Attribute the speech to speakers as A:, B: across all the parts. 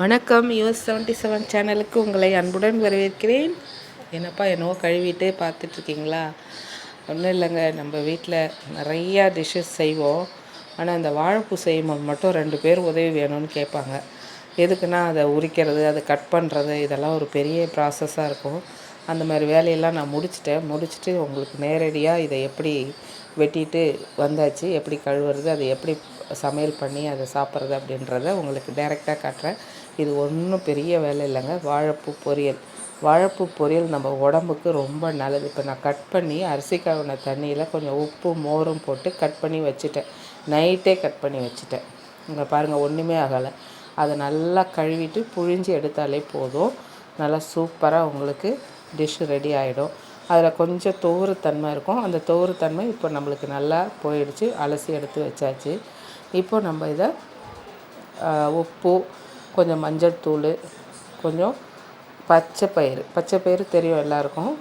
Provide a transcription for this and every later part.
A: வணக்கம் US seventy seven சேனலுக்கு உங்களை அன்புடன் வரவேற்கிறேன். என்னப்பா என்னவோ கழுவிட்டு பார்த்துட்ருக்கீங்களா? ஒன்றும் இல்லைங்க நம்ம வீட்டில் நிறையா டிஷ்ஷஸ் செய்வோம். ஆனால் அந்த வாழைப்பூ செய்யும்போது மட்டும் ரெண்டு பேர் உதவி வேணும்னு கேட்பாங்க. எதுக்குன்னா அதை உரிக்கிறது அதை கட் பண்ணுறது இதெல்லாம் ஒரு பெரிய ப்ராசஸாக இருக்கும். அந்த மாதிரி வேலையெல்லாம் நான் முடிச்சிட்டேன். முடிச்சுட்டு உங்களுக்கு நேரடியாக இதை எப்படி வெட்டிட்டு வந்தாச்சு. எப்படி கழுவுறது அதை எப்படி சமையல் பண்ணி அதை சாப்பிட்றது அப்படின்றத உங்களுக்கு டைரெக்டாக காட்டுறேன். இது ஒன்றும் பெரிய வேலை இல்லைங்க. வாழைப்பூ பொரியல். வாழைப்பூ பொரியல் நம்ம உடம்புக்கு ரொம்ப நல்லது. இப்போ நான் கட் பண்ணி அரிசி கழுவின தண்ணியில் கொஞ்சம் உப்பு மோரும் போட்டு கட் பண்ணி வச்சுட்டேன். நைட்டே கட் பண்ணி வச்சுட்டேன். இங்கே பாருங்கள் ஒன்றுமே ஆகலை. அதை நல்லா கழுவிட்டு புழிஞ்சு எடுத்தாலே போதும். நல்லா சூப்பராக உங்களுக்கு டிஷ்ஷு ரெடி ஆகிடும் அதில் கொஞ்சம் தோறுத்தன்மை இருக்கும். அந்த தோறுத்தன்மை இப்போ நம்மளுக்கு நல்லா போயிடுச்சு. அலசி எடுத்து வச்சாச்சு. இப்போ நம்ம இதை உப்பு கொஞ்சம் மஞ்சள் தூள் கொஞ்சம் பச்சை பயிறு. பச்சை பயிறு தெரியும் எல்லாருக்கும்.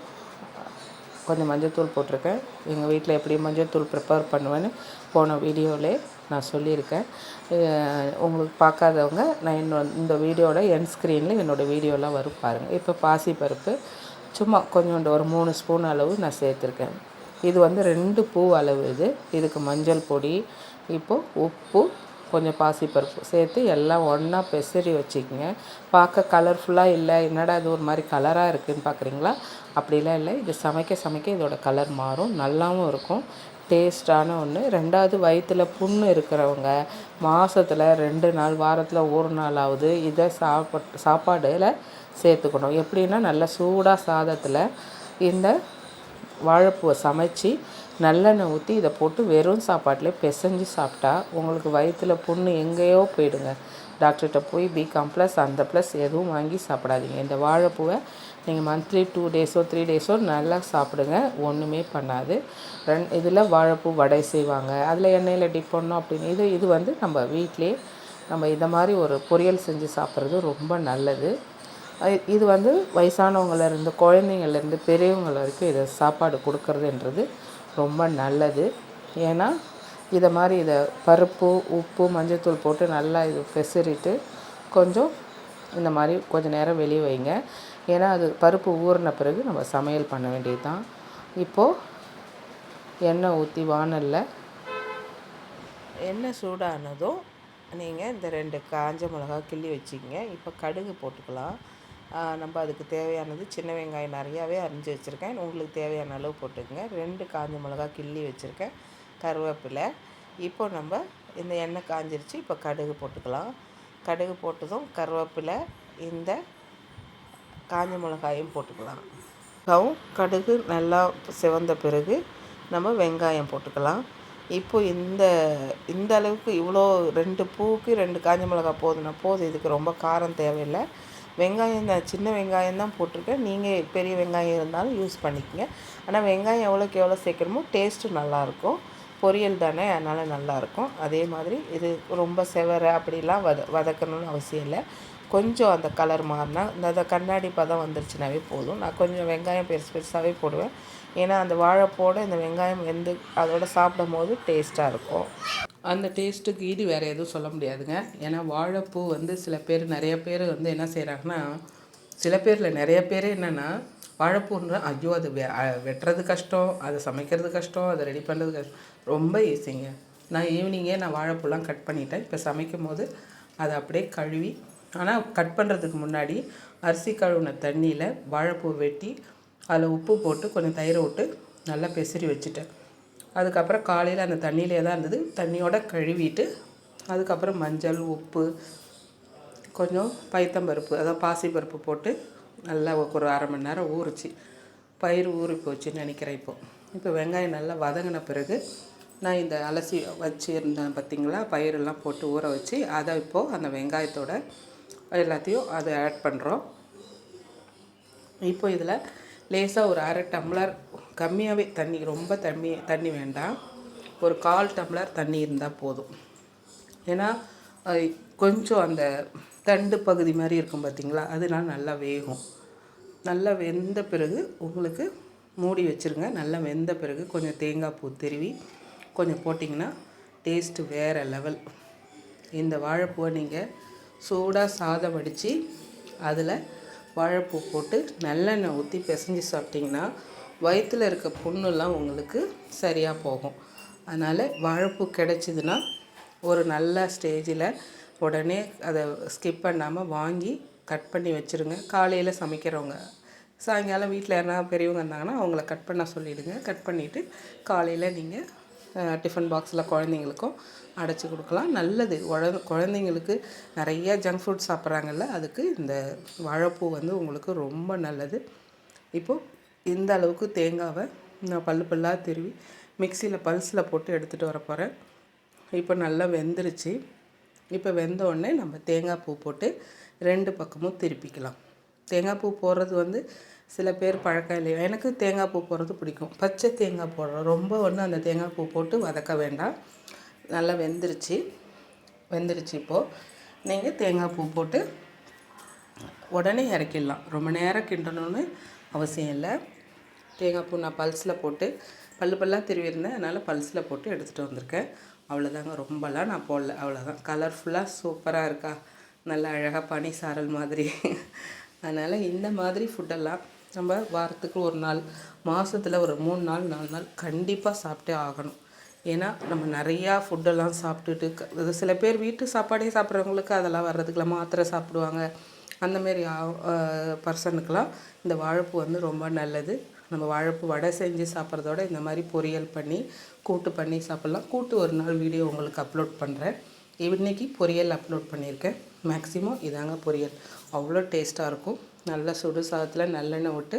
A: கொஞ்சம் மஞ்சள் தூள் போட்டிருக்கேன். எங்கள் வீட்டில் எப்படி மஞ்சள் தூள் ப்ரிப்பேர் பண்ணுவேன்னு போன வீடியோவிலே நான் சொல்லியிருக்கேன். உங்களுக்கு பார்க்காதவங்க நான் இன்னொ இந்த வீடியோட என் ஸ்க்ரீனில் என்னோடய வீடியோலாம் வரும் பாருங்கள் இப்போ பாசி பருப்பு சும்மா கொஞ்சோண்டு ஒரு மூணு ஸ்பூன் அளவு நான் சேர்த்துருக்கேன். இது வந்து ரெண்டு பூ அளவு இது. இதுக்கு மஞ்சள் பொடி இப்போது உப்பு கொஞ்சம் பாசிப்பருப்பு சேர்த்து எல்லாம் ஒன்றா பெசரி வச்சுக்கோங்க. பார்க்க கலர்ஃபுல்லாக இல்லை என்னடா இது ஒரு மாதிரி கலராக இருக்குதுன்னு பார்க்குறீங்களா அப்படிலாம் இல்லை. இது சமைக்க சமைக்க இதோட கலர் மாறும். நல்லாவும் இருக்கும். டேஸ்டான ஒன்று ரெண்டாவது வயிற்றில் புண்ணு இருக்கிறவங்க மாதத்தில் ரெண்டு நாள் வாரத்தில் ஒரு நாளாவது இதை சாப்பாட் சாப்பாடில் சேர்த்துக்கணும். எப்படின்னா நல்லா சூடாக சாதத்தில் இந்த வாழைப்பூவை சமைச்சி நல்லெண்ணெய் ஊற்றி இதை போட்டு வெறும் சாப்பாட்டில் பிசைஞ்சு சாப்பிட்டா உங்களுக்கு வயிற்றில் புண்ணு எங்கேயோ போயிடுங்க. டாக்டர்கிட்ட போய் பி காம்ப்ளஸ் அந்த ப்ளஸ் எதுவும் வாங்கி சாப்பிடாதீங்க. இந்த வாழைப்பூவை நீங்கள் மந்த்லி டூ டேஸோ த்ரீ டேஸோ நல்லா சாப்பிடுங்க. ஒன்றுமே பண்ணாது. ரெண் இதில் வாழைப்பூ வடை செய்வாங்க. அதில் எண்ணெயில் டிப் பண்ணோம் அப்படின்னு. இது இது வந்து நம்ம வீட்டிலே நம்ம இந்த மாதிரி ஒரு பொரியல் செஞ்சு சாப்பிட்றது ரொம்ப நல்லது. இது வந்து வயசானவங்கள்லேருந்து குழந்தைங்கள்லேருந்து பெரியவங்க வரைக்கும் இதை சாப்பாடு கொடுக்கறதுன்றது ரொம்ப நல்லது. ஏன்னா இதை மாதிரி இதை பருப்பு உப்பு மஞ்சத்தூள் போட்டு நல்லா இது பெசரிட்டு கொஞ்சம் இந்த மாதிரி கொஞ்சம் நேரம் வெளியே வைங்க. ஏன்னா அது பருப்பு ஊறின பிறகு நம்ம சமையல் பண்ண வேண்டியது தான் இப்போது எண்ணெய் ஊற்றி வானலில் எண்ணெய் சூடானதும் நீங்கள் இந்த ரெண்டு காஞ்ச மிளகா கிள்ளி வச்சுக்கிங்க. இப்போ கடுகு போட்டுக்கலாம். நம்ம அதுக்கு தேவையானது சின்ன வெங்காயம் நிறையாவே அரிஞ்சு வச்சுருக்கேன். உங்களுக்கு தேவையான அளவு போட்டுக்கோங்க. ரெண்டு காஞ்ச மிளகா கிள்ளி வச்சுருக்கேன். கருவேப்பிலை. இப்போ நம்ம இந்த எண்ணெய் காஞ்சிருச்சு இப்போ கடுகு போட்டுக்கலாம். கடுகு போட்டதும் கருவேப்பிலை இந்த காஞ்ச மிளகாயும் போட்டுக்கலாம். கடுகு நல்லா சிவந்த பிறகு நம்ம வெங்காயம் போட்டுக்கலாம். இப்போ இந்த இந்த அளவுக்கு இவ்வளோ ரெண்டு பூவுக்கு ரெண்டு காஞ்ச மிளகா போதுன்னா போதும். இதுக்கு ரொம்ப காரம் தேவையில்லை. வெங்காயம் தான் சின்ன வெங்காயம் தான் போட்டிருக்கேன். நீங்கள் பெரிய வெங்காயம் இருந்தாலும் யூஸ் பண்ணிக்கங்க. ஆனால் வெங்காயம் எவ்வளோக்கு எவ்வளோ சேர்க்கணுமோ டேஸ்ட்டு நல்லாயிருக்கும். பொரியல் தானே அதனால் நல்லாயிருக்கும் அதே மாதிரி இது ரொம்ப செவரை அப்படிலாம் வத வதக்கணும்னு அவசியம் இல்லை. கொஞ்சம் அந்த கலர் மாறினா இந்த கண்ணாடி பதம் வந்துருச்சுனாவே போதும். நான் கொஞ்சம் வெங்காயம் பெருசு பெருசாகவே போடுவேன். ஏன்னா அந்த வாழைப்போடு இந்த வெங்காயம் வெந்து அதோட சாப்பிடும் போது டேஸ்ட்டாக இருக்கும். அந்த டேஸ்ட்டுக்கு ஈடு வேறு எதுவும் சொல்ல முடியாதுங்க. ஏன்னா வாழைப்பூ வந்து சில பேர் நிறைய பேர் வந்து என்ன செய்கிறாங்கன்னா சில பேரில் நிறைய பேர் என்னென்னா வாழைப்பூன்ற ஐயோ அது வெ வெட்டுறது கஷ்டம் அதை சமைக்கிறது கஷ்டம் அதை ரெடி பண்ணுறது கஷ்டம் ரொம்ப ஈஸிங்க நான் ஈவினிங்கே நான் வாழைப்பூலாம் கட் பண்ணிட்டேன். இப்போ சமைக்கும் போது அதை அப்படியே கழுவி ஆனால் கட் பண்ணுறதுக்கு முன்னாடி அரிசி கழுவின தண்ணியில் வாழைப்பூ வெட்டி அதில் உப்பு போட்டு கொஞ்சம் தயிரை விட்டு நல்லா பெசரி வச்சுட்டேன். அதுக்கப்புறம் காலையில் அந்த தண்ணியிலே தான் இருந்தது. தண்ணியோடு கழுவிட்டு அதுக்கப்புறம் மஞ்சள் உப்பு கொஞ்சம் பைத்தம்பருப்பு அதாவது பாசிப்பருப்பு போட்டு நல்லா ஒரு அரை மணி நேரம் ஊறிச்சு. பயிர் ஊறி போச்சுன்னு நினைக்கிறேன் இப்போது இப்போ வெங்காயம் நல்லா வதங்கின பிறகு நான் இந்த அலசி வச்சுருந்தேன் பார்த்திங்களா? பயிரெல்லாம் போட்டு ஊற வச்சு அதை இப்போது அந்த வெங்காயத்தோட எல்லாத்தையும் அதை ஆட் பண்ணுறோம் இப்போ இதில் லேசாக ஒரு அரை டம்ளர் கம்மியாகவே தண்ணி ரொம்ப தண்ணி தண்ணி வேண்டாம். ஒரு கால் டம்ளர் தண்ணி இருந்தால் போதும். ஏன்னா கொஞ்சம் அந்த தண்டு பகுதி மாதிரி இருக்கும் பார்த்திங்களா? அதனால் நல்லா வேகும். நல்லா வெந்த பிறகு உங்களுக்கு மூடி வச்சுருங்க. நல்லா வெந்த பிறகு கொஞ்சம் தேங்காய் பூ திருவி கொஞ்சம் போட்டிங்கன்னா டேஸ்ட்டு வேறு லெவல் இந்த வாழைப்பூவை நீங்கள் சூடாக சாதம் வடித்து அதில் வாழைப்பூ போட்டு நல்லெண்ணெய் ஊற்றி பிசைஞ்சு சாப்பிட்டிங்கன்னா வயிற்றில் இருக்க புண்ணுலாம் உங்களுக்கு சரியாக போகும். அதனால் வாழைப்பூ கிடச்சிதுன்னா ஒரு நல்ல ஸ்டேஜில் உடனே அதை ஸ்கிப் பண்ணாமல் வாங்கி கட் பண்ணி வச்சுருங்க. காலையில் சமைக்கிறவங்க. சாயங்காலம் வீட்டில் யாருனா பெரியவங்க இருந்தாங்கன்னா அவங்கள கட் பண்ண சொல்லிவிடுங்க கட் பண்ணிவிட்டு காலையில் நீங்கள் டிஃபன் பாக்ஸில் குழந்தைங்களுக்கும் அடைச்சி கொடுக்கலாம். நல்லது. உழ குழந்தைங்களுக்கு நிறைய ஜங்க் ஃபுட் சாப்பிட்றாங்கல்ல அதுக்கு இந்த வாழைப்பூ வந்து உங்களுக்கு ரொம்ப நல்லது. இப்போது இந்த அளவுக்கு தேங்காவை நான் பல்லு பல்லாக திருவி மிக்சியில் பல்ஸில் போட்டு எடுத்துகிட்டு வர போகிறேன் இப்போ நல்லா வெந்துருச்சு. இப்போ வெந்த உடனே நம்ம தேங்காய் பூ போட்டு ரெண்டு பக்கமும் திருப்பிக்கலாம். தேங்காய் பூ போடுறது வந்து சில பேர் பழக்கம் இல்லையா? எனக்கு தேங்காய் பூ போடுறது பிடிக்கும். பச்சை தேங்காய் போடுறோம். ரொம்ப ஒன்று அந்த தேங்காய் பூ போட்டு வதக்க வேண்டாம். நல்லா வெந்துருச்சு. வெந்துருச்சு இப்போது நீங்கள் தேங்காய் பூ போட்டு உடனே இறக்கிடலாம். ரொம்ப நேரம் கிண்டணும்னு அவசியம் இல்லை. தேங்காய் பூ நான் பல்ஸில் போட்டு பல்லு பல்லாக திருவிருந்தேன் அதனால் பல்ஸில் போட்டு எடுத்துகிட்டு வந்திருக்கேன். அவ்வளோதாங்க ரொம்பலாம் நான் போடல அவ்வளோதான். கலர்ஃபுல்லாக சூப்பராக இருக்கா? நல்ல அழகாக பனி சாரல் மாதிரி. அதனால் இந்த மாதிரி ஃபுட்டெல்லாம் நம்ம வாரத்துக்கு ஒரு நாள் மாதத்தில் ஒரு மூணு நாள் நாலு நாள் கண்டிப்பாக சாப்பிட்டே ஆகணும். ஏன்னா நம்ம நிறையா ஃபுட்டெல்லாம் சாப்பிட்டுட்டு சில பேர் வீட்டு சாப்பாடே சாப்பிட்றவங்களுக்கு அதெல்லாம் வர்றதுக்குல மாத்திரை சாப்பிடுவாங்க. அந்தமாரி பர்சனுக்கெலாம் இந்த வாழைப்பூ வந்து ரொம்ப நல்லது. நம்ம வாழைப்பூ வடை செஞ்சு சாப்பிட்றதோட இந்த மாதிரி பொரியல் பண்ணி கூட்டு பண்ணி சாப்பிட்லாம். கூட்டு ஒரு நாள் வீடியோ உங்களுக்கு அப்லோட் பண்ணுறேன் இன்றைக்கி பொரியல் அப்லோட் பண்ணியிருக்கேன். மேக்ஸிமம் இதாங்க பொரியல். அவ்வளோ டேஸ்ட்டாக இருக்கும். நல்ல சுடு சாதத்தில் நல்லெண்ணெய் விட்டு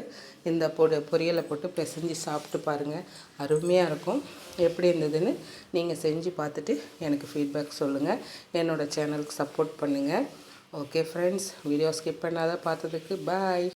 A: இந்த பொடி பொரியலை போட்டு பிசைஞ்சு சாப்பிட்டு பாருங்கள் அருமையாக இருக்கும். எப்படி இருந்ததுன்னு நீங்கள் செஞ்சு பார்த்துட்டு எனக்கு ஃபீட்பேக் சொல்லுங்கள் என்னோடய சேனலுக்கு சப்போர்ட் பண்ணுங்கள் ஓகே ஃப்ரெண்ட்ஸ் வீடியோ ஸ்கிப் பண்ணாத பார்த்ததுக்கு பாய்